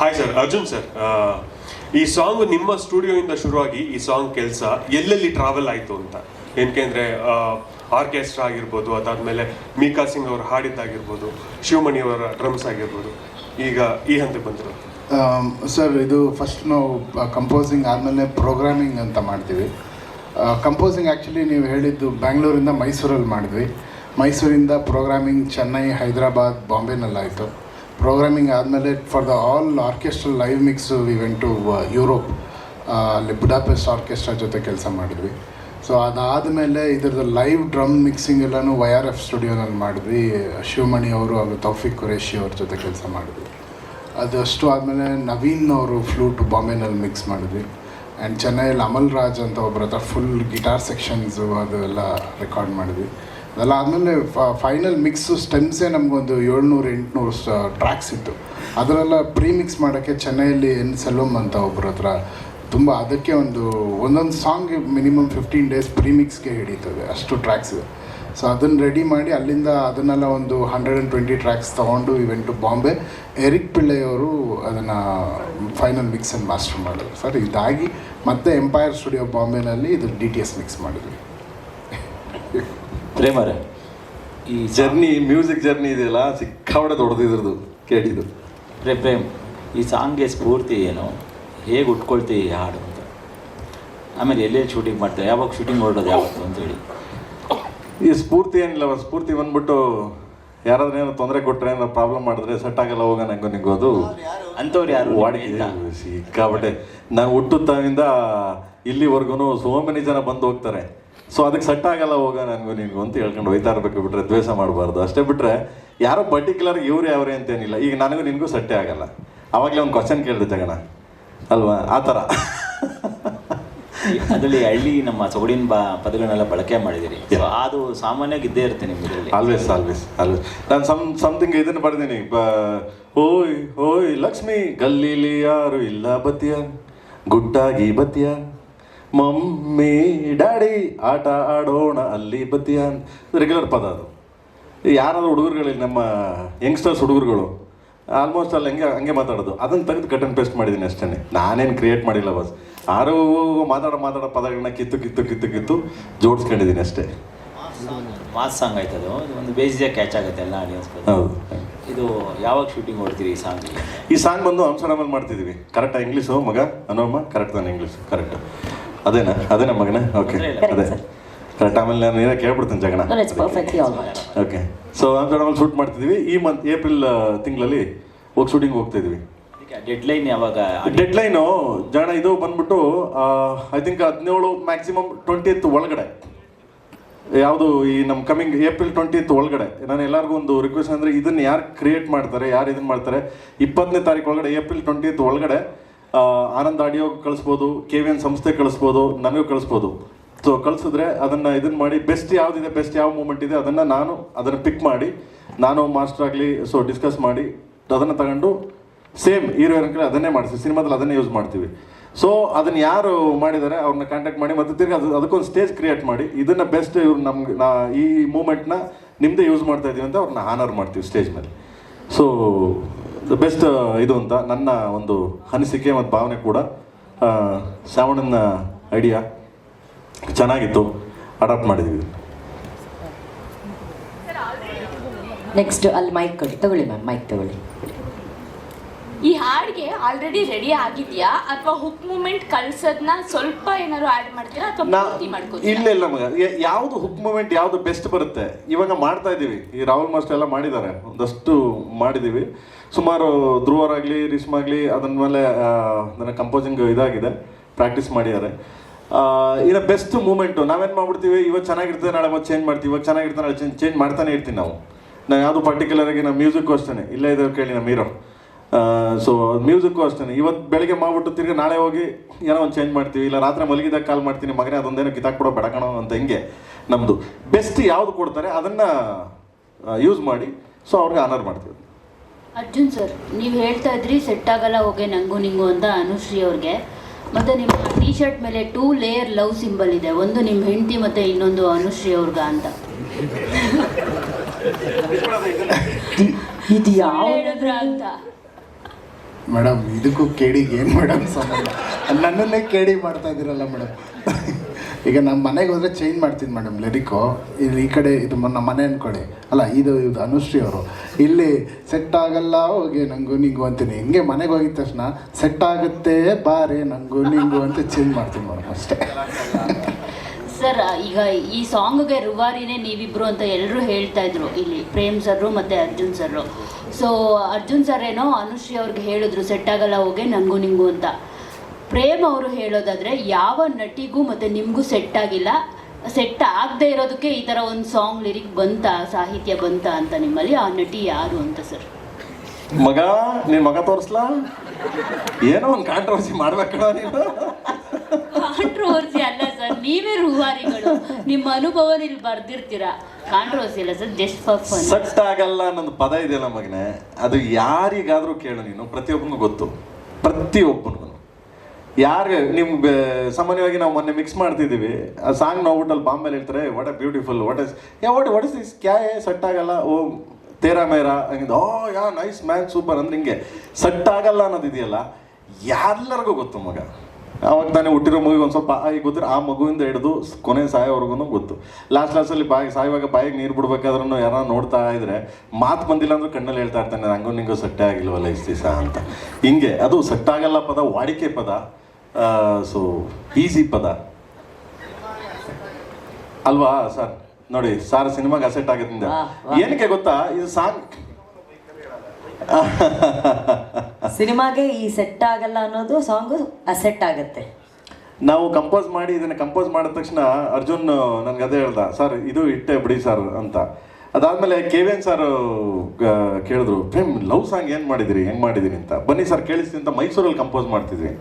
Hi sir Arjun sir ಈ song ನಿಮ್ಮ ಸ್ಟುಡಿಯೋಯಿಂದ ಶುರುವಾಗಿ ಈ ಸಾಂಗ್ ಕೆಲಸ ಎಲ್ಲೆಲ್ಲಿ ಟ್ರಾವೆಲ್ ಆಯಿತು ಅಂತ? ಏನಕೆಂದರೆ ಆರ್ಕೆಸ್ಟ್ರಾ ಆಗಿರ್ಬೋದು, ಅದಾದಮೇಲೆ ಮೀಕಾ ಸಿಂಗ್ ಅವರು ಹಾಡಿದ್ದಾಗಿರ್ಬೋದು, ಶಿವಮಣಿ ಅವರ ಡ್ರಮ್ಸ್ ಆಗಿರ್ಬೋದು, ಈಗ ಈ ಹಂತ ಬಂದರು ಸರ್ ಇದು ಫಸ್ಟ್ ನಾವು ಕಂಪೋಸಿಂಗ್ ಆದಮೇಲೆ ಪ್ರೋಗ್ರಾಮಿಂಗ್ ಅಂತ ಮಾಡ್ತೀವಿ. ಕಂಪೋಸಿಂಗ್ ಆ್ಯಕ್ಚುಲಿ ನೀವು ಹೇಳಿದ್ದು ಬ್ಯಾಂಗ್ಳೂರಿಂದ ಮೈಸೂರಲ್ಲಿ ಮಾಡಿದ್ವಿ. ಮೈಸೂರಿಂದ ಪ್ರೋಗ್ರಾಮಿಂಗ್ ಚೆನ್ನೈ ಹೈದರಾಬಾದ್ ಬಾಂಬೆನಲ್ಲಾಯಿತು ಪ್ರೋಗ್ರಾಮಿಂಗ್ ಆದಮೇಲೆ for the all orchestral live mix we to Europe ಅಲ್ಲಿ ಬುಡಾಪೆಸ್ಟ್ ಆರ್ಕೆಸ್ಟ್ರಾ ಜೊತೆ ಕೆಲಸ ಮಾಡಿದ್ವಿ. ಸೊ ಅದಾದಮೇಲೆ ಇದ್ರದ್ದು ಲೈವ್ ಡ್ರಮ್ ಮಿಕ್ಸಿಂಗ್ ಎಲ್ಲನೂ ವೈ ಆರ್ ಎಫ್ ಸ್ಟುಡಿಯೋನಲ್ಲಿ ಮಾಡಿದ್ವಿ. ಶಿವಮಣಿ ಅವರು ಹಾಗೂ ತೌಫಿಕ್ ಕುರೇಶಿ ಅವ್ರ ಜೊತೆ ಕೆಲಸ ಮಾಡಿದ್ವಿ. ಅದಷ್ಟು ಆದಮೇಲೆ ನವೀನ್ ಅವರು ಫ್ಲೂಟ್ ಬಾಂಬೆನಲ್ಲಿ ಮಿಕ್ಸ್ ಮಾಡಿದ್ವಿ. ಆ್ಯಂಡ್ ಚೆನ್ನೈಯಲ್ಲಿ ಅಮಲ್ ರಾಜ್ ಅಂತ ಒಬ್ಬರ ಹತ್ರ ಫುಲ್ ಗಿಟಾರ್ ಸೆಕ್ಷನ್ಸು ಅದು ಎಲ್ಲ ರೆಕಾರ್ಡ್ ಮಾಡಿದ್ವಿ. ಅದೆಲ್ಲ ಆದಮೇಲೆ ಫೈನಲ್ ಮಿಕ್ಸು ಸ್ಟೆಮ್ಸೇ ನಮಗೊಂದು ಏಳ್ನೂರು, ಎಂಟುನೂರು ಟ್ರ್ಯಾಕ್ಸ್ ಇತ್ತು. ಅದರೆಲ್ಲ ಪ್ರೀ ಮಿಕ್ಸ್ ಮಾಡೋಕ್ಕೆ ಚೆನ್ನೈಯಲ್ಲಿ ಎನ್ ಸೆಲ್ವಮ್ ಅಂತ ಒಬ್ಬರ ಹತ್ರ ತುಂಬ ಅದಕ್ಕೆ ಒಂದು, ಒಂದೊಂದು ಸಾಂಗ್ ಮಿನಿಮಮ್ ಫಿಫ್ಟೀನ್ ಡೇಸ್ ಪ್ರೀಮಿಕ್ಸ್ಗೆ ಹಿಡಿತದೆ. ಅಷ್ಟು ಟ್ರ್ಯಾಕ್ಸ್ ಇದೆ. ಸೊ ಅದನ್ನು ರೆಡಿ ಮಾಡಿ ಅಲ್ಲಿಂದ ಅದನ್ನೆಲ್ಲ ಒಂದು ಹಂಡ್ರೆಡ್ ಆ್ಯಂಡ್ ಟ್ವೆಂಟಿ ಟ್ರ್ಯಾಕ್ಸ್ ತೊಗೊಂಡು ಇವೆಂಟ್ ಬಾಂಬೆ ಎರಿಕ್ ಪಿಳ್ಳೆಯವರು ಅದನ್ನು ಫೈನಲ್ ಮಿಕ್ಸ್ ಆ್ಯಂಡ್ ಮಾಸ್ಟರ್ ಮಾಡಿದ್ರು. ಸರ್, ಇದಾಗಿ ಮತ್ತೆ ಎಂಪೈರ್ ಸ್ಟುಡಿಯೋ ಬಾಂಬೆನಲ್ಲಿ ಇದು ಡಿ ಟಿ ಎಸ್ ಮಿಕ್ಸ್ ಮಾಡಿದ್ವಿ. ಪ್ರೇಮರೇ ಈ ಜರ್ನಿ ಮ್ಯೂಸಿಕ್ ಜರ್ನಿ ಇದೆಯಲ್ಲ ಸಿಕ್ಕಾಪಟ್ಟೆ ದೊಡ್ಡದಿದ್ರದ್ದು ಕೇಳಿದ್ದು. ಪ್ರೇ ಪ್ರೇಮ್ ಈ ಸಾಂಗ್ಗೆ ಸ್ಫೂರ್ತಿ ಏನು? ಹೇಗೆ ಉಟ್ಕೊಳ್ತಿ ಈ ಹಾಡು ಅಂತ? ಆಮೇಲೆ ಎಲ್ಲೆಲ್ಲಿ ಶೂಟಿಂಗ್ ಮಾಡ್ತಾರೆ ಯಾವಾಗ ಶೂಟಿಂಗ್ ಮಾಡೋದು ಯಾವತ್ತು ಅಂತೇಳಿ ಈ ಸ್ಫೂರ್ತಿ ಏನಿಲ್ಲ ಸ್ಫೂರ್ತಿ ಬಂದ್ಬಿಟ್ಟು ಯಾರಾದ್ರೂ ಏನೋ ತೊಂದರೆ ಕೊಟ್ಟರೆ ಏನೋ ಪ್ರಾಬ್ಲಮ್ ಮಾಡಿದ್ರೆ ಸೆಟ್ ಆಗಲ್ಲ ಹೋಗ ನಂಗು ನಿಂಗೋದು ಅಂಥವ್ರು ಯಾರು ವಾಡಿಕೆ ಸಿಕ್ಕಾಪಟ್ಟೆ. ನಾನು ಹುಟ್ಟುತ್ತಾವಿಂದ ಇಲ್ಲಿವರೆಗೂ ಸೋಮನಿ ಜನ ಬಂದು ಹೋಗ್ತಾರೆ. ಸೊ ಅದಕ್ಕೆ ಸೆಟ್ ಆಗಲ್ಲ ಹೋಗ ನನಗೂ ನಿನ್ಗೂ ಅಂತ ಹೇಳ್ಕೊಂಡು ಹೋಯ್ತಾ ಇರಬೇಕು ಬಿಟ್ರೆ ದ್ವೇಷ ಮಾಡಬಾರ್ದು. ಅಷ್ಟೇ ಬಿಟ್ರೆ ಯಾರೋ ಪರ್ಟಿಕ್ಯುಲರ್ ಇವ್ರು ಯಾವ್ರೆ ಅಂತೇನಿಲ್ಲ. ಈಗ ನನಗೂ ನಿನಗೂ ಸೆಟ್ಟೇ ಆಗಲ್ಲ. ಅವಾಗಲೇ ಒಂದು ಕ್ವಶನ್ ಕೇಳಿದೆ ಜಗಣ ಅಲ್ವಾ? ಆ ಥರ. ಅದರಲ್ಲಿ ಹಳ್ಳಿ ನಮ್ಮ ಸೊಗಡಿನ ಬಾ ಪದಗಳನ್ನೆಲ್ಲ ಬಳಕೆ ಮಾಡಿದ್ದೀರಿ. So ಅದು ಸಾಮಾನ್ಯವಾಗಿ ಇದ್ದೇ ಇರುತ್ತೆ ನಿಮ್ಮ ಇದರಲ್ಲಿ. ಆಲ್ವೇಸ್ ಆಲ್ವೇಸ್ ಆಲ್ವೇಸ್ ನಾನು ಸಮ್ ಸಮಥಿಂಗ್ ಇದನ್ನು ಬರ್ತೀನಿ ಓಯ್ ಓಯ್ ಲಕ್ಷ್ಮಿ ಗಲ್ಲೀಲಿ ಯಾರು ಇಲ್ಲ ಬತ್ತಿಯ ಗುಟ್ಟಾಗಿ ಬತ್ತಿಯ ಮಮ್ಮಿ ಡ್ಯಾಡಿ ಆಟ ಆಡೋಣ ಅಲ್ಲಿ ಬತ್ತಿಯ ರೆಗ್ಯುಲರ್ ಪದ ಅದು. ಯಾರಾದ್ರೂ ಹುಡುಗರುಗಳಿಗೆ ನಮ್ಮ ಯಂಗ್ಸ್ಟರ್ಸ್ ಹುಡುಗರುಗಳು ಆಲ್ಮೋಸ್ಟ್ ಅಲ್ಲಿ ಹಂಗೆ ಹಂಗೆ ಮಾತಾಡೋದು. ಅದನ್ನು ತೆಗೆದು ಕಟ್ ಆ್ಯಂಡ್ ಪೇಸ್ಟ್ ಮಾಡಿದ್ದೀನಿ ಅಷ್ಟೇ. ನಾನೇನು ಕ್ರಿಯೇಟ್ ಮಾಡಿಲ್ಲ ಬಸ್ ಆರು ಮಾತಾಡೋ ಮಾತಾಡೋ ಪದಗಳನ್ನ ಕಿತ್ತು ಕಿತ್ತು ಕಿತ್ತು ಕಿತ್ತು ಜೋಡಿಸ್ಕೊಂಡಿದ್ದೀನಿ ಅಷ್ಟೇ. ಮಾಸ್ ಸಾಂಗ್ ಆಯ್ತು ಅದು. ಒಂದು ಬೇಸಿಯಾಗಿ ಕ್ಯಾಚ್ ಆಗುತ್ತೆ ಎಲ್ಲ ಆಡಿಯನ್ಸ್ ಹೌದು. ಇದು ಯಾವಾಗ ಶೂಟಿಂಗ್ ಮಾಡ್ತೀರಿ ಈ ಸಾಂಗ್ ಈ ಸಾಂಗ್ ಬಂದು ಆಮ್ಸ್ಟರ್ಡಮಲ್ಲಿ ಮಾಡ್ತಿದ್ದೀವಿ ಕರೆಕ್ಟಾ ಇಂಗ್ಲೀಷು ಮಗ? ಅನೋಮ ಕರೆಕ್ಟ್ ತಾನೆ ಇಂಗ್ಲೀಷು ಕರೆಕ್ಟ್ ಅದೇನಾ? ಅದೇನಾ ಮಗನ? ಓಕೆ ಅದೇ. ಕರೆಕ್ಟ್ ಆಮೇಲೆ ನಾನು ಏನೋ ಕೇಳ್ಬಿಡ್ತೀನಿ ಜಗಣ. ಓಕೆ ಸೊ ಆಮ್ಸ್ಟರ್ಡಮಲ್ಲಿ ಶೂಟ್ ಮಾಡ್ತಿದ್ವಿ. ಈ ಮಂತ್ ಏಪ್ರಿಲ್ ತಿಂಗಳಲ್ಲಿ ಹೋಗಿ ಶೂಟಿಂಗ್ ಹೋಗ್ತಾ ಇದ್ವಿ ಡೆಡ್ ಲೈನ್ ಯಾವಾಗ ಡೆಡ್ ಲೈನು ಜನ ಇದು ಬಂದ್ಬಿಟ್ಟು ಐ ಥಿಂಕ್ ಹದಿನೇಳು ಮ್ಯಾಕ್ಸಿಮಮ್ ಟ್ವೆಂಟಿಯತ್ ಒಳಗಡೆ. ಯಾವುದು ಈ ನಮ್ಮ ಕಮಿಂಗ್ ಏಪ್ರಿಲ್ ಟ್ವೆಂಟಿಯತ್ ಒಳಗಡೆ. ನಾನು ಎಲ್ಲರಿಗೂ ಒಂದು ರಿಕ್ವೆಸ್ಟ್ ಅಂದರೆ ಇದನ್ನು ಯಾರು ಕ್ರಿಯೇಟ್ ಮಾಡ್ತಾರೆ ಯಾರು ಇದನ್ನು ಮಾಡ್ತಾರೆ ಇಪ್ಪತ್ತನೇ ತಾರೀಕು ಒಳಗಡೆ ಏಪ್ರಿಲ್ ಟ್ವೆಂಟಿಯತ್ ಒಳಗಡೆ ಆನಂದ್ ಆಡಿಯೋ ಕಳಿಸ್ಬೋದು ಕೆ ವಿ ಎನ್ ಸಂಸ್ಥೆ ಕಳಿಸ್ಬೋದು, ನನಗೂ ಕಳಿಸ್ಬೋದು. ಸೊ ಕಳಿಸಿದ್ರೆ ಅದನ್ನು ಇದನ್ನ ಮಾಡಿ ಬೆಸ್ಟ್ ಯಾವುದಿದೆ ಬೆಸ್ಟ್ ಯಾವ ಮೂಮೆಂಟ್ ಇದೆ, ಅದನ್ನು ನಾನು ಅದನ್ನು ಪಿಕ್ ಮಾಡಿ, ನಾನು ಮಾಸ್ಟರ್ ಆಗಲಿ ಸೊ ಡಿಸ್ಕಸ್ ಮಾಡಿ, ಅದನ್ನು ತಗೊಂಡು ಸೇಮ್ ಹೀರೋ ಕಡೆ ಅದನ್ನೇ ಮಾಡಿಸಿ, ಸಿನಿಮಾದಲ್ಲಿ ಅದನ್ನೇ ಯೂಸ್ ಮಾಡ್ತೀವಿ. ಸೊ ಅದನ್ನು ಯಾರು ಮಾಡಿದ್ದಾರೆ ಅವ್ರನ್ನ ಕಾಂಟ್ಯಾಕ್ಟ್ ಮಾಡಿ, ಮತ್ತೆ ತಿರ್ಗಿ ಅದು, ಅದಕ್ಕೊಂದು ಸ್ಟೇಜ್ ಕ್ರಿಯೇಟ್ ಮಾಡಿ, ಇದನ್ನು ಬೆಸ್ಟ್ ಇವ್ರು ನಮ್ಗೆ, ನಾ, ಈ ಮೂಮೆಂಟ್ನ ನಿಮ್ಮದೇ ಯೂಸ್ ಮಾಡ್ತಾ ಇದ್ದೀವಿ ಅಂತ ಅವ್ರನ್ನ ಆನರ್ ಮಾಡ್ತೀವಿ ಸ್ಟೇಜ್ ಮೇಲೆ ಸೊ ದ ಬೆಸ್ಟ್ ಇದು ಅಂತ ನನ್ನ ಒಂದು ಅನಿಸಿಕೆ ಮತ್ತು ಭಾವನೆ ಕೂಡ ಶ್ರಾವಣನ ಐಡಿಯಾ ಚೆನ್ನಾಗಿತ್ತು ಅಡಾಪ್ಟ್ ಮಾಡಿದ್ವಿ. ನೆಕ್ಸ್ಟ್ ಅಲ್ಲಿ ಮೈಕ್ ತಗೊಳ್ಳಿ ಮ್ಯಾಮ್ ಮೈಕ್ ತಗೊಳ್ಳಿ. ಈ ಹಾಡಿಗೆ ಆಲ್ರೆಡಿ ರೆಡಿ ಆಗಿದ್ಯಾ? ಅಥವಾ ಹುಕ್ ಮೂಮೆಂಟ್ ಕಳ್ಸೋದ್ನ ಸ್ವಲ್ಪ ಏನಾದ್ರು ಆಡ್ ಮಾಡ್ತೀರಾ ಅಥವಾ ಪೂರ್ತಿ ಇಲ್ಲ ಮಾಡ್ಕೋತೀರಾ? ಇಲ್ಲ ಮಗ. ಯ- ಯಾವ್ದು ಹುಕ್ ಮೂಮೆಂಟ್ ಯಾವ್ದು ಬೆಸ್ಟ್ ಬರುತ್ತೆ? ಇವಾಗ ಮಾಡ್ತಾ ಇದೀವಿ. ಈ ರಾಹುಲ್ ಮಾಸ್ಟರ್ ಎಲ್ಲ ಮಾಡಿದ್ದಾರೆ. ಒಂದಷ್ಟು ಮಾಡಿದೀವಿ. ಸುಮಾರು ಧ್ರುವರಾಗ್ಲಿ ರಿಶ್ಮಾಗ್ಲಿ ಅದನ್ನ ಮೇಲೆ ಆ, ನನ್ನ ಕಂಪೋಸಿಂಗ್ ಇದಾಗಿದೆ. ಪ್ರಾಕ್ಟೀಸ್ ಮಾಡಿದ್ದಾರೆ. ಇನ್ನು ಬೆಸ್ಟ್ ಮೂಮೆಂಟು ನಾವೇನು ಮಾಡ್ಬಿಡ್ತೀವಿ? ಇವಾಗ ಚೆನ್ನಾಗಿರ್ತದೆ ನಾಳೆ ಮತ್ತೆ ಚೇಂಜ್ ಮಾಡ್ತೀವಿ. ಇವಾಗ ಚೆನ್ನಾಗಿರ್ತದೆ ನಾಳೆ ಚೇಂಜ್ ಚೇಂಜ್ ಮಾಡ್ತಾನೆ ಇರ್ತೀವಿ ನಾವು. ನಾವು ಯಾವುದು ಪರ್ಟಿಕ್ಯುಲರ್ ಆಗಿ ನಮ್ಮ ಮ್ಯೂಸಿಕ್ ಅಷ್ಟೇ ಇಲ್ಲೇ ಇದ್ದಾರೆ ಕೇಳಿ ನಮ್ಮ ಹೀರೋ ಸೊ ಮ್ಯೂಸಿಕ್ಕು ಅಷ್ಟೇ ಇವತ್ತು ಬೆಳಿಗ್ಗೆ ಮಾಡ್ಬಿಟ್ಟು ತಿರ್ಗಿ ನಾಳೆ ಹೋಗಿ ಏನೋ ಒಂದು ಚೇಂಜ್ ಮಾಡ್ತೀವಿ. ಇಲ್ಲ ರಾತ್ರಿ ಮಲಗಿದಾಗ ಕಾಲ್ ಮಾಡ್ತೀನಿ. ಮಗನೇ ಅದೊಂದೇನೋ ಕಿತ್ತಾಕ್ಬಿಡೋ ಬೆಡಕಣೋ ಅಂತ ಹಿಂಗೆ ನಮ್ಮದು ಬೆಸ್ಟ್ ಯಾವುದು ಕೊಡ್ತಾರೆ? ಅದನ್ನು ಯೂಸ್ ಮಾಡಿ. ಸೊ ಅವ್ರಿಗೆ ಆನರ್ ಮಾಡ್ತೀವಿ. ಅರ್ಜುನ್ ಸರ್ ನೀವು ಹೇಳ್ತಾ ಇದ್ರಿ ಸೆಟ್ ಆಗಲ್ಲ ಹೋಗೆ ನಂಗೂ ನಿಂಗು ಅಂತ ಅನುಶ್ರೀ ಅವ್ರಿಗೆ. ಮತ್ತು ನಿಮ್ಮ ಟೀ ಶರ್ಟ್ ಮೇಲೆ ಟೂ ಲೇಯರ್ ಲವ್ ಸಿಂಬಲ್ ಇದೆ. ಒಂದು ನಿಮ್ಮ ಹೆಂಡತಿ ಮತ್ತು ಇನ್ನೊಂದು ಅನುಶ್ರೀ ಅವ್ರಿಗ ಅಂತ. ಇದು ಯಾವ ಹೇಳಿದ್ರ ಅಂತ. ಮೇಡಮ್, ಇದಕ್ಕೂ ಕೇಡಿಗೆ ಏನು ಮೇಡಮ್ ಸಂಬಂಧ? ನನ್ನನ್ನೇ ಕೇಡಿ ಮಾಡ್ತಾ ಇದ್ದೀರಲ್ಲ ಮೇಡಮ್. ಈಗ ನಮ್ಮ ಮನೆಗೆ ಹೋದರೆ ಚೇಂಜ್ ಮಾಡ್ತೀನಿ ಮೇಡಮ್ ಲೆರಿಕು ಇಲ್ಲಿ ಈ ಕಡೆ ಇದು ನಮ್ಮ ಮನೆ ಅನ್ಕೊಳ್ಳಿ. ಅಲ್ಲ, ಇದು ಇದು ಅನುಶ್ರೀ ಅವರು. ಇಲ್ಲಿ ಸೆಟ್ ಆಗಲ್ಲ, ಹೋಗಿ ನಂಗು ನಿಂಗು ಅಂತೀನಿ. ಹಿಂಗೆ ಮನೆಗೆ ಹೋಗಿದ ತಕ್ಷಣ ಸೆಟ್ ಆಗುತ್ತೆ, ಬಾರೆ, ನಂಗು ನಿಂಗು ಅಂತ ಚೇಂಜ್ ಮಾಡ್ತೀನಿ ಮೇಡಮ್ ಅಷ್ಟೇ. ಸರ್ ಈಗ ಈ ಸಾಂಗ್ಗೆ ರುವಾರಿನೇ ನೀವಿಬ್ರು ಅಂತ ಎಲ್ಲರೂ ಹೇಳ್ತಾ ಇದ್ರು. ಇಲ್ಲಿ ಪ್ರೇಮ್ ಸರ್ ಮತ್ತು Arjun sir. So Arjun sir ಏನೋ ಅನುಶ್ರೀ ಅವ್ರಿಗೆ ಹೇಳಿದ್ರು ಸೆಟ್ ಆಗಲ್ಲ ಹೋಗೆ ನನಗೂ ನಿಮಗೂ ಅಂತ. ಪ್ರೇಮ್ ಅವರು ಹೇಳೋದಾದ್ರೆ ಯಾವ ನಟಿಗೂ ಮತ್ತು ನಿಮಗೂ ಸೆಟ್ ಆಗಿಲ್ಲ. ಸೆಟ್ ಆಗದೆ ಇರೋದಕ್ಕೆ ಈ ಥರ ಒಂದು ಸಾಂಗ್ ಲಿರಿಕ್ ಬಂತ ಸಾಹಿತ್ಯ ಬಂತ ಅಂತ ನಿಮ್ಮಲ್ಲಿ ಆ ನಟಿ ಯಾರು ಅಂತ ಸರ್ ಮಗ ನಿನ್ ಮಗ ತೋರಿಸ್ಲಾ? ಏನೋ ಒಂದು ಕಾಂಟ್ರವರ್ಸಿ ಮಾಡ್ಬೇಕು ನೀನು. ಕಾಂಟ್ರವರ್ಸಿ ಅಲ್ಲ ಸರ್ ನೀವೇ ರೂವಾರಿಗಳು. ನಿಮ್ಮ ಅನುಭವ ನೀವು ಬರ್ದಿರ್ತೀರಾ ಸಟ್ ಆಗಲ್ಲ ಅನ್ನೋದು ಪದ ಇದೆಯಲ್ಲ ಮಗನೇ? ಅದು ಯಾರಿಗಾದ್ರೂ ಕೇಳು ನೀನು, ಪ್ರತಿಯೊಬ್ಬನಿಗೂ ಗೊತ್ತು. ಪ್ರತಿಯೊಬ್ಬನಿಗೂ. ಯಾರಿಗೆ ನಿಮ್ಗೆ ಸಾಮಾನ್ಯವಾಗಿ ನಾವು ಮೊನ್ನೆ ಮಿಕ್ಸ್ ಮಾಡ್ತಿದ್ದೀವಿ. ಆ ಸಾಂಗ್ ನೋಡ್ಬಿಟ್ಟಲ್ಲಿ ಬಾಂಬೆಲಿ ಹೇಳ್ತಾರೆ what a beautiful what is ya what is this ಕ್ಯಾ ಸಟ್ ಆಗಲ್ಲ ಓ, ತೇರಾ ಮೇರಾ? ಹಂಗಿದ್ದು ಓ ಯಾ ನೈಸ್ ಮ್ಯಾನ್ ಸೂಪರ್ ಅಂದ್ರೆ ಹಿಂಗೆ ಸಟ್ ಆಗಲ್ಲ ಅನ್ನೋದು ಇದೆಯಲ್ಲ ಎಲ್ಲರಿಗೂ ಗೊತ್ತು ಮಗ. ಅವಾಗ ತಾನೇ ಹುಟ್ಟಿರೋ ಮಗುವಿಗೆ ಒಂದು ಸ್ವಲ್ಪ ಈಗ ಗೊತ್ತಿರೋ ಆ ಮಗುವಿಂದ ಹಿಡಿದು ಕೊನೆ ಸಾಯೋವರೆಗೂ ಗೊತ್ತು. ಲಾಸ್ಟ್ ಲಾಸ್ಟಲ್ಲಿ ಬಾಯಿ ಸಾಯುವಾಗ ಬಾಯಿಗೆ ನೀರು ಬಿಡ್ಬೇಕಾದ್ರೂ ಯಾರೋ ನೋಡ್ತಾ ಇದ್ರೆ ಮಾತು ಬಂದಿಲ್ಲ ಅಂದ್ರೆ ಕಣ್ಣಲ್ಲಿ ಹೇಳ್ತಾ ಇರ್ತಾನೆ ಹಂಗೂ ನಿಂಗೂ ಸಟ್ಟೆ ಆಗಿಲ್ವಲ್ಲ ಇಷ್ಟು ದಿವಸ ಅಂತ. ಹಿಂಗೆ ಅದು ಸಟ್ಟಾಗಲ್ಲ ಪದ ವಾಡಿಕೆ ಪದ. ಸೊ ಈಸಿ ಪದ. ಅಲ್ವಾ ಸರ್ ನೋಡಿ ಸಾರ್ ಸಿನಿಮಾಗೆ ಅಸೆಟ್ ಆಗುತ್ತೆ. ಏನಕ್ಕೆ ಗೊತ್ತಾ? ಇದು ಸಾಂಗ್ ಸಿನಿಮಾಗೆ ಈ ಸೆಟ್ ಆಗಲ್ಲ ಅನ್ನೋದು ಸಾಂಗು ಅಸೆಟ್ ಆಗುತ್ತೆ. ನಾವು ಕಂಪೋಸ್ ಮಾಡಿ ಇದನ್ನ ಕಂಪೋಸ್ ಮಾಡಿದ ತಕ್ಷಣ ಅರ್ಜುನ್ ನನ್ಗೆ ಅದೇ ಹೇಳ್ದ, ಸರ್, ಇದು ಇಟ್ಟೆ ಬಿಡಿ ಸರ್ ಅಂತ. ಅದಾದ್ಮೇಲೆ ಕೆ ವಿ ಎನ್ ಸರ್ ಕೇಳಿದ್ರು ಪ್ರೇಮ್ ಲವ್ ಸಾಂಗ್ ಏನು ಮಾಡಿದಿರಿ, ಹೆಂಗೆ ಮಾಡಿದಿರಿ ಅಂತ? ಬನ್ನಿ ಸರ್, ಕೇಳಿಸ್ತೀನಿ ಅಂತ ಮೈಸೂರಲ್ಲಿ ಕಂಪೋಸ್ ಮಾಡ್ತಿದ್ವಿ.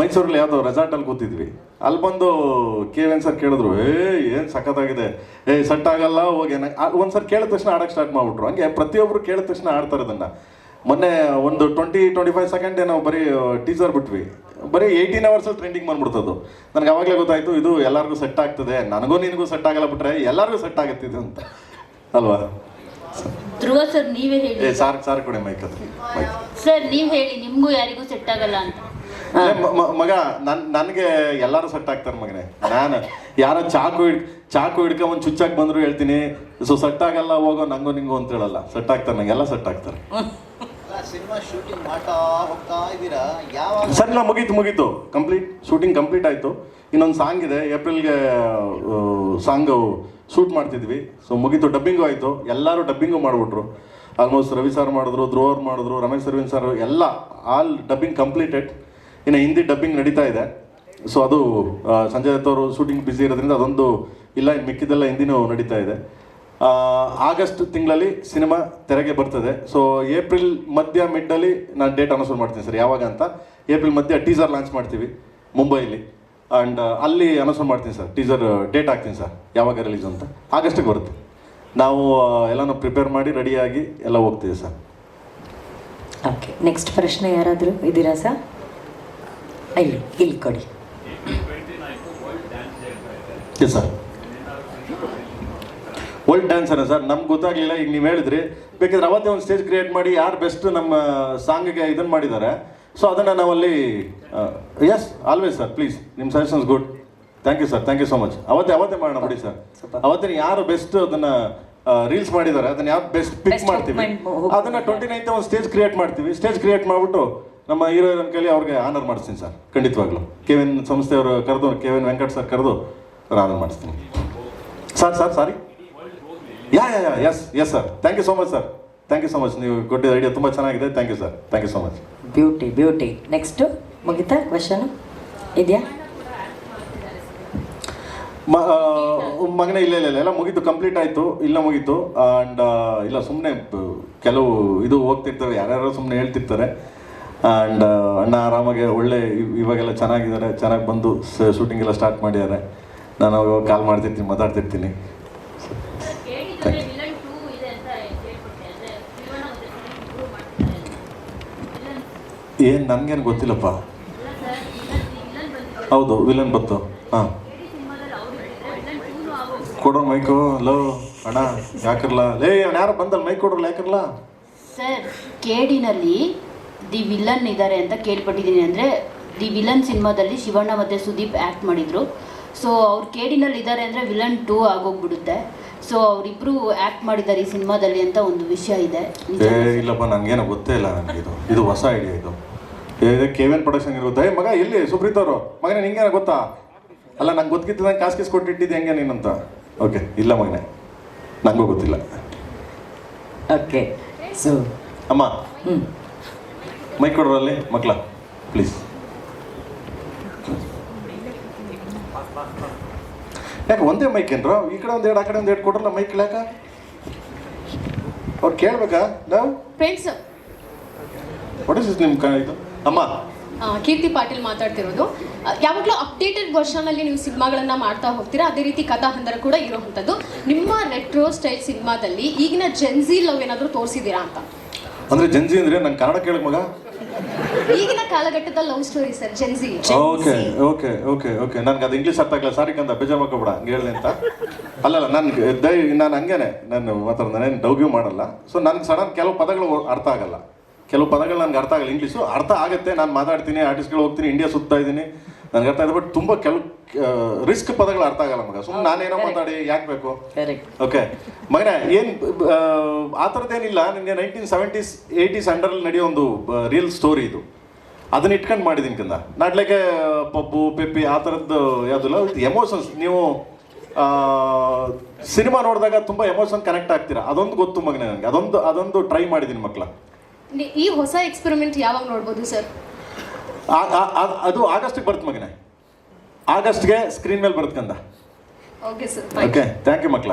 ಮೈಸೂರಲ್ಲಿ ಯಾವುದೋ ರೆಸಾರ್ಟಲ್ಲಿ ಕೂತಿದ್ವಿ. ಅಲ್ಲಿ ಬಂದು ಕೆ ವಿ ಎನ್ ಸರ್ ಕೇಳಿದ್ರು, ಏ, ಏನು ಸಖತ್ತಾಗಿದೆ? ಏ ಸೆಟ್ ಆಗಲ್ಲ, ಹೋಗಿ ಒಂದು ಕೇಳಿದ ತಕ್ಷಣ ಆಡೋಕೆ ಸ್ಟಾರ್ಟ್ ಮಾಡ್ಬಿಟ್ರು. ಹಂಗೆ ಪ್ರತಿಯೊಬ್ಬರು ಕೇಳಿದ ತಕ್ಷಣ ಆಡ್ತಾರೆ ಅದನ್ನು ಮೊನ್ನೆ ಒಂದು ಟ್ವೆಂಟಿ ಟ್ವೆಂಟಿ ಫೈವ್ ಸೆಕೆಂಡ್ ನಾವು ಬರೀ ಟೀಸರ್ ಬಿಟ್ವಿ. ಬರೀ ಏಯ್ಟೀನ್ ಅವರ್ಸಲ್ಲಿ ಟ್ರೆಂಡಿಂಗ್ ಬಂದ್ಬಿಡ್ತದ್ದು. ನನಗೆ ಅವಾಗಲೇ ಗೊತ್ತಾಯ್ತು ಇದು ಎಲ್ಲರಿಗೂ ಸೆಟ್ ಆಗ್ತದೆ. ನನಗೂ ನಿನಗೂ ಸೆಟ್ ಆಗಲ್ಲ ಬಿಟ್ರೆ ಎಲ್ಲರಿಗೂ ಸೆಟ್ ಆಗುತ್ತಿದೆ ಅಂತ. ಅಲ್ವಾ? ಧ್ರುವ ಸರ್ ನೀವೇ ಹೇಳಿ. ಸಾರ್ ಸಾರ್ ಕೊಡಿ ಮೈಕ್ ಸರ್ ನೀವು ಹೇಳಿ ನಿಮಗೂ ಯಾರಿಗೂ ಸೆಟ್ ಆಗಲ್ಲ ಅಂತ. ಮಗ ನನ್ ನನಗೆ ಎಲ್ಲರೂ ಸೆಟ್ ಆಗ್ತಾರೆ ಮಗನೇ. ನಾನು ಯಾರೋ ಚಾಕು ಹಿಡ್ ಚಾಕು ಹಿಡ್ಕೊಂಬಂದು ಚುಚ್ಚಾಕ್ ಬಂದ್ರು ಹೇಳ್ತೀನಿ ಸೊ ಸೆಟ್ ಆಗಲ್ಲ ಹೋಗೋ ನಂಗೋ ನಿಂಗೋ ಅಂತ ಹೇಳಲ್ಲ. ಸೆಟ್ ಆಗ್ತಾರೆ ನಂಗೆಲ್ಲ ಸೆಟ್ ಆಗ್ತಾರೆ. ಸಿನಿಮಾ ಸರ್ ನಾ ಮುಗೀತು ಮುಗೀತು. ಕಂಪ್ಲೀಟ್ ಶೂಟಿಂಗ್ ಕಂಪ್ಲೀಟ್ ಆಯಿತು. ಇನ್ನೊಂದು ಸಾಂಗ್ ಇದೆ ಏಪ್ರಿಲ್ಗೆ ಸಾಂಗು ಶೂಟ್ ಮಾಡ್ತಿದ್ವಿ. ಸೊ ಮುಗೀತು ಡಬ್ಬಿಂಗು ಆಯಿತು. ಎಲ್ಲರೂ ಡಬ್ಬಿಂಗು ಮಾಡಿಬಿಟ್ರು. ಆಲ್ಮೋಸ್ಟ್ ರವಿ ಸರ್ ಮಾಡಿದ್ರು ಧ್ರುವ ಅವ್ರು ಮಾಡಿದ್ರು, ರಮೇಶ್ ಅರವಿಂದ್ ಸರ್ ಎಲ್ಲ ಆಲ್ ಡಬ್ಬಿಂಗ್ ಕಂಪ್ಲೀಟೆಡ್ ಇನ್ನು ಹಿಂದಿ ಡಬ್ಬಿಂಗ್ ನಡೀತಾ ಇದೆ. ಸೊ ಅದು ಸಂಜಯ್ ದತ್ತವರು ಶೂಟಿಂಗ್ ಬ್ಯುಸಿ ಇರೋದ್ರಿಂದ ಅದೊಂದು, ಇಲ್ಲ ಮಿಕ್ಕಿದೆಲ್ಲ ಹಿಂದಿನೂ ನಡೀತಾ ಇದೆ. ಆಗಸ್ಟ್ ತಿಂಗಳಲ್ಲಿ ಸಿನಿಮಾ ತೆರೆಗೆ ಬರ್ತದೆ. ಸೊ ಏಪ್ರಿಲ್ ಮಧ್ಯ ಮಿಡ್ಡಲ್ಲಿ ನಾನು ಡೇಟ್ ಅನೌನ್ಸ್ ಮಾಡ್ತೀನಿ ಸರ್ ಯಾವಾಗ ಅಂತ. ಏಪ್ರಿಲ್ ಮಧ್ಯ ಟೀಸರ್ ಲಾಂಚ್ ಮಾಡ್ತೀವಿ ಮುಂಬೈಲಿ. ಆ್ಯಂಡ್ ಅಲ್ಲಿ ಅನೌನ್ಸ್ ಮಾಡ್ತೀನಿ ಸರ್ ಟೀಸರ್ ಡೇಟ್ ಹಾಕ್ತೀನಿ ಸರ್ ಯಾವಾಗ ರಿಲೀಸ್ ಅಂತ. ಆಗಸ್ಟಿಗೆ ಬರುತ್ತೆ. ನಾವು ಎಲ್ಲನೂ ಪ್ರಿಪೇರ್ ಮಾಡಿ ರೆಡಿಯಾಗಿ ಎಲ್ಲ ಹೋಗ್ತೀವಿ ಸರ್. ಓಕೆ ನೆಕ್ಸ್ಟ್ ಪ್ರಶ್ನೆ ಯಾರಾದರೂ ಇದ್ದೀರಾ ಸರ್? ಇಲ್ಲಿ ಇಲ್ಲಿ ಕೊಡಿ. ಸರ್ ವರ್ಲ್ಡ್ ಡ್ಯಾನ್ಸರ್ ಸರ್ ನಮ್ಗೆ ಗೊತ್ತಾಗ್ಲಿಲ್ಲ ಈಗ ನೀವು ಹೇಳಿದ್ರಿ. ಬೇಕಾದ್ರೆ ಅವತ್ತೇ ಒಂದು ಸ್ಟೇಜ್ ಕ್ರಿಯೇಟ್ ಮಾಡಿ ಯಾರು ಬೆಸ್ಟ್ ನಮ್ಮ ಸಾಂಗ್ಗೆ ಇದನ್ನು ಮಾಡಿದ್ದಾರೆ ಸೊ ಅದನ್ನು ನಾವಲ್ಲಿ ಎಸ್ ಆಲ್ವೇಸ್ ಸರ್ ಪ್ಲೀಸ್ ನಿಮ್ಮ suggestions good thank you sir thank you so much ಅವತ್ತೇ ಅವತ್ತೇ ಮಾಡೋಣ ಬಿಡಿ ಸರ್ ಅವತ್ತಿನ ಯಾರು ಬೆಸ್ಟ್ ಅದನ್ನ ರೀಲ್ಸ್ ಮಾಡಿದ್ದಾರೆ ಅದನ್ನ ಯಾವ ಬೆಸ್ಟ್ ಪಿಕ್ ಮಾಡ್ತೀವಿ? ಅದನ್ನ ಟ್ವೆಂಟಿ ನೈನ್ತ್ ಒಂದು ಸ್ಟೇಜ್ ಕ್ರಿಯೇಟ್ ಮಾಡ್ತೀವಿ. ಸ್ಟೇಜ್ ಕ್ರಿಯೇಟ್ ಮಾಡಿಬಿಟ್ಟು ನಮ್ಮ ಹೀರೋಯಿನ್ ಕೈಲಿ ಅವ್ರಿಗೆ ಆನರ್ ಮಾಡಿಸ್ತೀನಿ ಸರ್ ಖಂಡಿತವಾಗ್ಲು. ಕೆ ವಿನ್ ಸಂಸ್ಥೆಯವರು ಕರೆದು ಕೆ ವಿನ್ ವೆಂಕಟ್ ಸರ್ ಕರೆದು ಆನರ್ ಮಾಡಿಸ್ತೀನಿ. Sir sir sorry ya ya ya yes yes sir thank you so much sir thank you so much ನೀವು ಕೊಟ್ಟಿದ್ದ ಐಡಿಯಾ ತುಂಬ ಚೆನ್ನಾಗಿದೆ. Thank you sir thank you so much beauty beauty next ಮುಗಿತಾ? Question ಇದೆಯಾ? ಮ ಮಗನೇ ಇಲ್ಲ ಇಲ್ಲ ಇಲ್ಲ. ಎಲ್ಲ ಮುಗೀತು. ಕಂಪ್ಲೀಟ್ ಆಯಿತು. ಇಲ್ಲ ಮುಗೀತು. ಆ್ಯಂಡ್ ಇಲ್ಲ ಸುಮ್ಮನೆ ಕೆಲವು ಇದು ಹೋಗ್ತಿರ್ತವೆ. ಯಾರ್ಯಾರು ಸುಮ್ಮನೆ ಹೇಳ್ತಿರ್ತಾರೆ. ಆ್ಯಂಡ್ ಅಣ್ಣ ಆರಾಮಾಗಿ ಒಳ್ಳೆ ಇವ್- ಇವಾಗೆಲ್ಲ ಚೆನ್ನಾಗಿದ್ದಾರೆ. ಚೆನ್ನಾಗಿ ಬಂದು ಶೂಟಿಂಗ್ ಎಲ್ಲ ಸ್ಟಾರ್ಟ್ ಮಾಡಿದ್ದಾರೆ. ನಾನು ಅವಾಗ ಕಾಲ್ ಮಾಡ್ತಿರ್ತೀನಿ ಮಾತಾಡ್ತಿರ್ತೀನಿ. ಏನು ನನಗೇನು ಗೊತ್ತಿಲ್ಲಪ್ಪ. ಹೌದು, ವಿಲನ್ ಬತ್ತು ಹಾಂ. ಕೊಡೋ ಮೈಕು ಹಲೋ ಅಣ್ಣ, ಯಾಕಿರ್ಲ? ಲೇ, ಅಣ್ಣ, ಯಾರು ಬಂದಲ್ಲ ಮೈಕ್ ಕೊಡ್ರಲ್ಲ, ಯಾಕಿರ್ಲ? ಸರ್, ಕೇಡಿನಲ್ಲಿ ದಿ ವಿಲನ್ ಇದ್ದಾರೆ ಅಂತ ಕೇಳ್ಪಟ್ಟಿದ್ದೀನಿ. ಅಂದರೆ ದಿ ವಿಲನ್ ಸಿನಿಮಾದಲ್ಲಿ ಶಿವಣ್ಣ ಮತ್ತು ಸುದೀಪ್ ಆ್ಯಕ್ಟ್ ಮಾಡಿದರು. ಸೊ ಅವ್ರು ಕೇಡಿನಲ್ಲಿ ಇದ್ದಾರೆ ಅಂದರೆ ವಿಲನ್ ಟೂ ಆಗೋಗ್ಬಿಡುತ್ತೆ. ಸೊ ಅವರಿಬ್ರು ಆಕ್ಟ್ ಮಾಡಿದ್ದಾರೆ ಈ ಸಿನಿಮಾದಲ್ಲಿ ಅಂತ ಒಂದು ವಿಷಯ ಇದೆ. ಏ ಇಲ್ಲಪ್ಪ ನನಗೇನೋ ಗೊತ್ತೇ ಇಲ್ಲ ನನಗೆ ಇದು. ಇದು ಹೊಸ ಐಡಿಯಾ ಇದು. ಏ, ಪ್ರೊಡಕ್ಷನ್ ಇರುತ್ತೆ? ಏ ಮಗ ಎಲ್ಲಿ? ಸುಪ್ರೀತ್ ಅವರು. ಮಗನೇ ನಿಂಗೇನ ಗೊತ್ತಾ? ಅಲ್ಲ ನಂಗೆ ಗೊತ್ತಿದ್ದು ನಂಗೆ ಕಾಸು ಕಿಸ್ ಕೊಟ್ಟಿಟ್ಟಿದ್ದು ಹೆಂಗೆ ನೀನಂತ ಓಕೆ ಇಲ್ಲ ಮಗನೇ. ನಂಗೂ ಗೊತ್ತಿಲ್ಲ. ಓಕೆ ಸೊ ಅಮ್ಮ ಹ್ಞೂ ಮೈಕ್ ಕೊಡ್ರಲ್ಲಿ? ಮಕ್ಳ ಪ್ಲೀಸ್ ಯಾಕೆ ಒಂದೇ ಮೈಕ್ ಏನ್ರೋ? ಈ ಕಡೆ ಒಂದು ಎರಡು ಆ ಕಡೆ ಒಂದು ಎರಡು ಕೊಡ್ರಲ್ಲ ಮೈಕ್ ಯಾಕ ಅವ್ರು ಕೇಳ್ಬೇಕಾ? ನಾವು ಫ್ರೆಂಡ್ಸ್ ವಾಟ್ ಇಸ್ ನಿಮ್ಮ ಕ ಇದು? ಅಮ್ಮ. ಕೀರ್ತಿ ಪಾಟೀಲ್ ಮಾತಾಡ್ತಿರೋದು. ಯಾವಾಗಲೂ ಅಪ್ಡೇಟೆಡ್ ವರ್ಷನಲ್ಲಿ ನೀವು ಸಿನಿಮಾಗಳನ್ನ ಮಾಡ್ತಾ ಹೋಗ್ತೀರಾ? ಅದೇ ರೀತಿ ಕಥಾ ಹಂದರ ಕೂಡ ಇರೋವಂಥದ್ದು. ನಿಮ್ಮ ರೆಟ್ರೋ ಸ್ಟೈಲ್ ಸಿನಿಮಾದಲ್ಲಿ ಈಗಿನ ಜೆನ್ಜಿ ಲವ್ ಏನಾದರೂ ತೋರಿಸಿದೀರಾ ಅಂತ? ಅಂದ್ರೆ ಜೆನ್ಜಿ ಅಂದ್ರೆ ನಂಗೆ ಕನ್ನಡ ಕೇಳಕ್ ಮಗ? ಈಗಿನ ಕಾಲಘಟ್ಟದಲ್ಲಿ ಲವ್ ಸ್ಟೋರಿ ಸರ್ ಜೆನ್ಸಿ ಓಕೆ ಓಕೆ ಓಕೆ ಓಕೆ ನನ್ಗೆ ಅದು ಇಂಗ್ಲೀಷ್ ಅರ್ಥ ಆಗಲ್ಲ ಸಾರಿ ಕಂದ, ಬೇಜಾರು ಮಾಡ್ಕೋಬೇಡ. ಹಂಗೆ ಹೇಳಿದೆ ಅಂತ. ಅಲ್ಲಲ್ಲ, ನನಗೆ ದಯ ನಾನು ಹಂಗೇನೆ. ನಾನು ಮಾತ್ರ ನಾನೇನು ಡೌಗ್ಯೂ ಮಾಡಲ್ಲ. ಸೊ ನನ್ಗೆ ಸಡನ್ ಕೆಲವು ಪದಗಳು ಅರ್ಥ ಆಗಲ್ಲ. ಕೆಲವು ಪದಗಳು ನನಗೆ ಅರ್ಥ ಆಗಲ್ಲ. ಇಂಗ್ಲೀಷು ಅರ್ಥ ಆಗುತ್ತೆ. ನಾನು ಮಾತಾಡ್ತೀನಿ ಆರ್ಟಿಸ್ಟ್ಗಳು ಹೋಗ್ತೀನಿ ಇಂಡಿಯಾ ಸುತ್ತಾ ಇದ್ದೀನಿ ನನಗೆ ಅರ್ಥ ಆಗಿದೆ ಬಟ್ ತುಂಬ ಕೆಲವು ರಿಸ್ಕ್ ಪದಗಳು ಅರ್ಥ ಆಗಲ್ಲ ಮಗ. ಸುಮ್ಮನೆ ನಾನೇನೋ ಮಾತಾಡಿ ಯಾಕೆ ಬೇಕು? ಕರೆಕ್ಟ್ ಓಕೆ ಮಗನೇ ಏನು ಆ ಥರದ್ದೇನಿಲ್ಲ ನಿಮಗೆ ನೈನ್ಟೀನ್ ಸೆವೆಂಟೀಸ್ ಏಯ್ಟೀಸ್ ಅಂಡರಲ್ಲಿ ನಡೆಯೋ ಒಂದು ರಿಯಲ್ ಸ್ಟೋರಿ ಇದು. ಅದನ್ನ ಇಟ್ಕೊಂಡು ಮಾಡಿದ್ದೀನಿ ಕಂದ. ನಾಡ್ಲಿಕ್ಕೆ ಪಬ್ಬು ಪೆಪ್ಪಿ ಆ ಥರದ್ದು ಯಾವುದಿಲ್ಲ ಎಮೋಷನ್ಸ್ ನೀವು ಸಿನಿಮಾ ನೋಡಿದಾಗ ತುಂಬ ಎಮೋಷನ್ ಕನೆಕ್ಟ್ ಆಗ್ತೀರಾ? ಅದೊಂದು ಗೊತ್ತು ಮಗನೇ ನನಗೆ ಅದೊಂದು ಅದೊಂದು ಟ್ರೈ ಮಾಡಿದ್ದೀನಿ ಮಕ್ಕಳ ಈ ಹೊಸ ಎಕ್ಸ್ಪೆರಿಮೆಂಟ್ ಯಾವಾಗ ನೋಡ್ಬೋದು ಸರ್ ಅದು ಆಗಸ್ಟಿಗೆ ಬರುತ್ತೆ ಮಗನೇ. ಆಗಸ್ಟ್ಗೆ ಸ್ಕ್ರೀನ್ ಮೇಲೆ ಸರ್ ಓಕೆ ಥ್ಯಾಂಕ್ ಯು ಮಕ್ಕಳ.